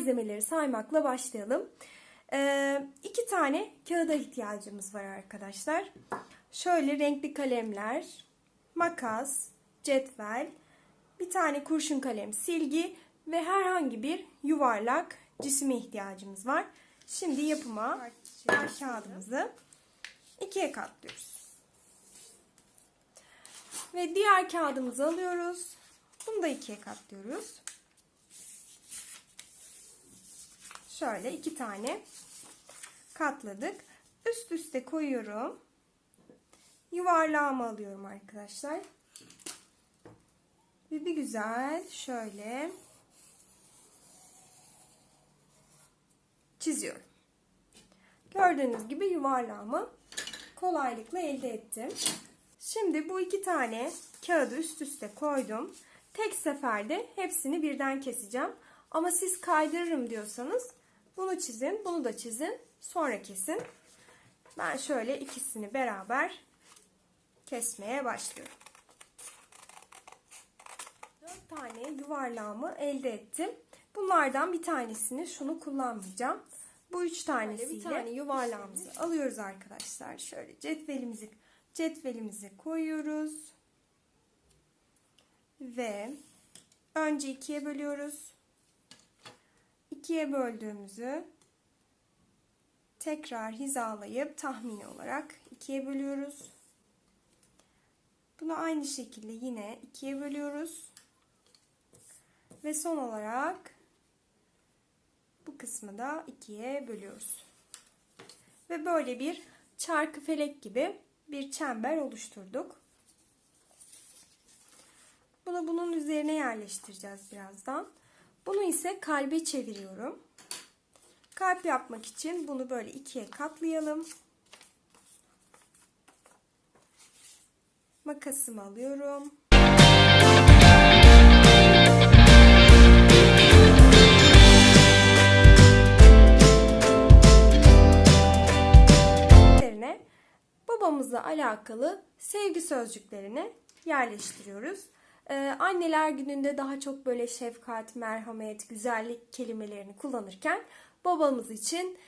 Malzemeleri saymakla başlayalım. Ee, iki tane kağıda ihtiyacımız var arkadaşlar. Şöyle renkli kalemler, makas, cetvel, bir tane kurşun kalem, silgi ve herhangi bir yuvarlak cisime ihtiyacımız var. Şimdi yapıma kağıdımızı ikiye katlıyoruz. Ve diğer kağıdımızı alıyoruz. Bunu da ikiye katlıyoruz. Şöyle iki tane katladık. Üst üste koyuyorum. Yuvarlağımı alıyorum arkadaşlar. Ve bir güzel şöyle çiziyorum. Gördüğünüz gibi yuvarlağımı kolaylıkla elde ettim. Şimdi bu iki tane kağıdı üst üste koydum. Tek seferde hepsini birden keseceğim. Ama siz kaydırırım diyorsanız bunu çizin, bunu da çizin, sonra kesin. Ben şöyle ikisini beraber kesmeye başlıyorum. Dört tane yuvarlağımı elde ettim. Bunlardan bir tanesini şunu kullanmayacağım. Bu üç tanesiyle bir tane yuvarlağımızı alıyoruz arkadaşlar. Şöyle cetvelimizi cetvelimizi koyuyoruz. Ve önce ikiye bölüyoruz. İkiye böldüğümüzü tekrar hizalayıp tahmini olarak ikiye bölüyoruz. Bunu aynı şekilde yine ikiye bölüyoruz. Ve son olarak bu kısmı da ikiye bölüyoruz. Ve böyle bir çarkı felek gibi bir çember oluşturduk. Bunu bunun üzerine yerleştireceğiz birazdan. Bunu ise kalbe çeviriyorum. Kalp yapmak için bunu böyle ikiye katlayalım. Makasımı alıyorum. Babamızla alakalı sevgi sözcüklerini yerleştiriyoruz. Ee, anneler gününde daha çok böyle şefkat, merhamet, güzellik kelimelerini kullanırken babamız için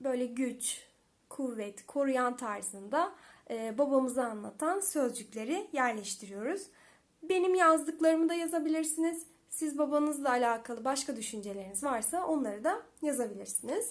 böyle güç, kuvvet, koruyan tarzında e, babamızı anlatan sözcükleri yerleştiriyoruz. Benim yazdıklarımı da yazabilirsiniz. Siz babanızla alakalı başka düşünceleriniz varsa onları da yazabilirsiniz.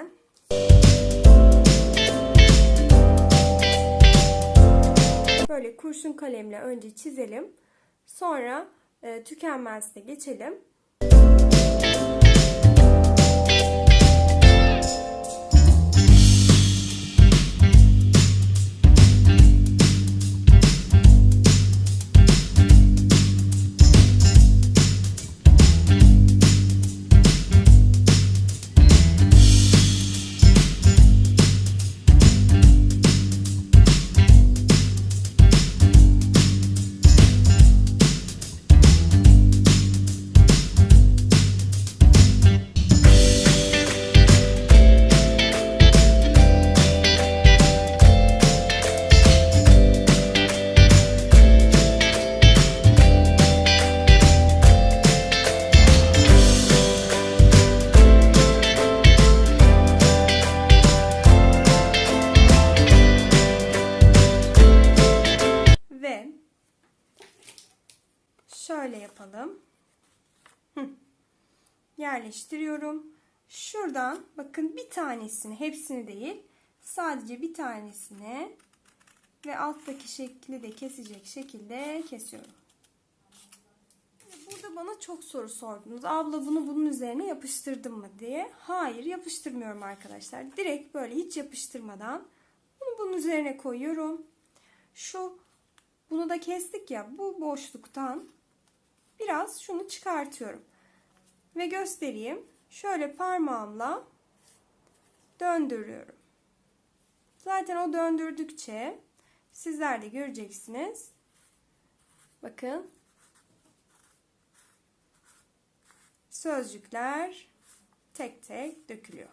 Hemen. Böyle kurşun kalemle önce çizelim. Sonra e, tükenmezle geçelim. Şöyle yapalım. Yerleştiriyorum. Şuradan bakın bir tanesini, hepsini değil, sadece bir tanesini Ve alttaki şekli de kesecek şekilde kesiyorum. Burada bana çok soru sordunuz. Abla bunu bunun üzerine yapıştırdım mı diye. Hayır yapıştırmıyorum arkadaşlar. Direkt böyle hiç yapıştırmadan bunu bunun üzerine koyuyorum. Şu bunu da kestik ya bu boşluktan biraz şunu çıkartıyorum. Ve göstereyim. Şöyle parmağımla döndürüyorum. Zaten o döndürdükçe sizler de göreceksiniz. Bakın. Sözcükler tek tek dökülüyor.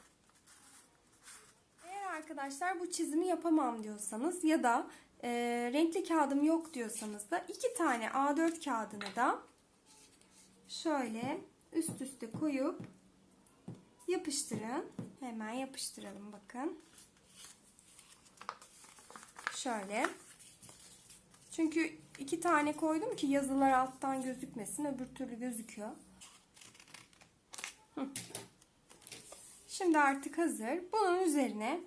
Eğer arkadaşlar bu çizimi yapamam diyorsanız ya da e, renkli kağıdım yok diyorsanız da iki tane A4 kağıdını da şöyle üst üste koyup yapıştırın. Hemen yapıştıralım bakın. Şöyle. Çünkü iki tane koydum ki yazılar alttan gözükmesin. Öbür türlü gözüküyor. Şimdi artık hazır. Bunun üzerine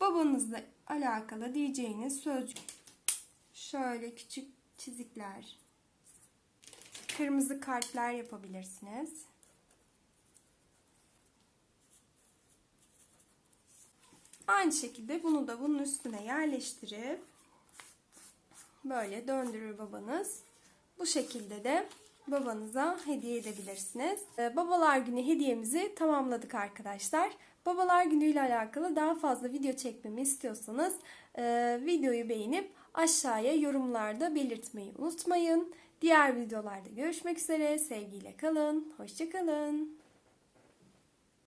babanızla alakalı diyeceğiniz sözcük. Şöyle küçük çizikler. Kırmızı kalpler yapabilirsiniz. Aynı şekilde bunu da bunun üstüne yerleştirip böyle döndürür babanız. Bu şekilde de babanıza hediye edebilirsiniz. Ee, Babalar Günü hediyemizi tamamladık arkadaşlar. Babalar Günü ile alakalı daha fazla video çekmemi istiyorsanız e, videoyu beğenip aşağıya yorumlarda belirtmeyi unutmayın. Diğer videolarda görüşmek üzere. Sevgiyle kalın. Hoşçakalın.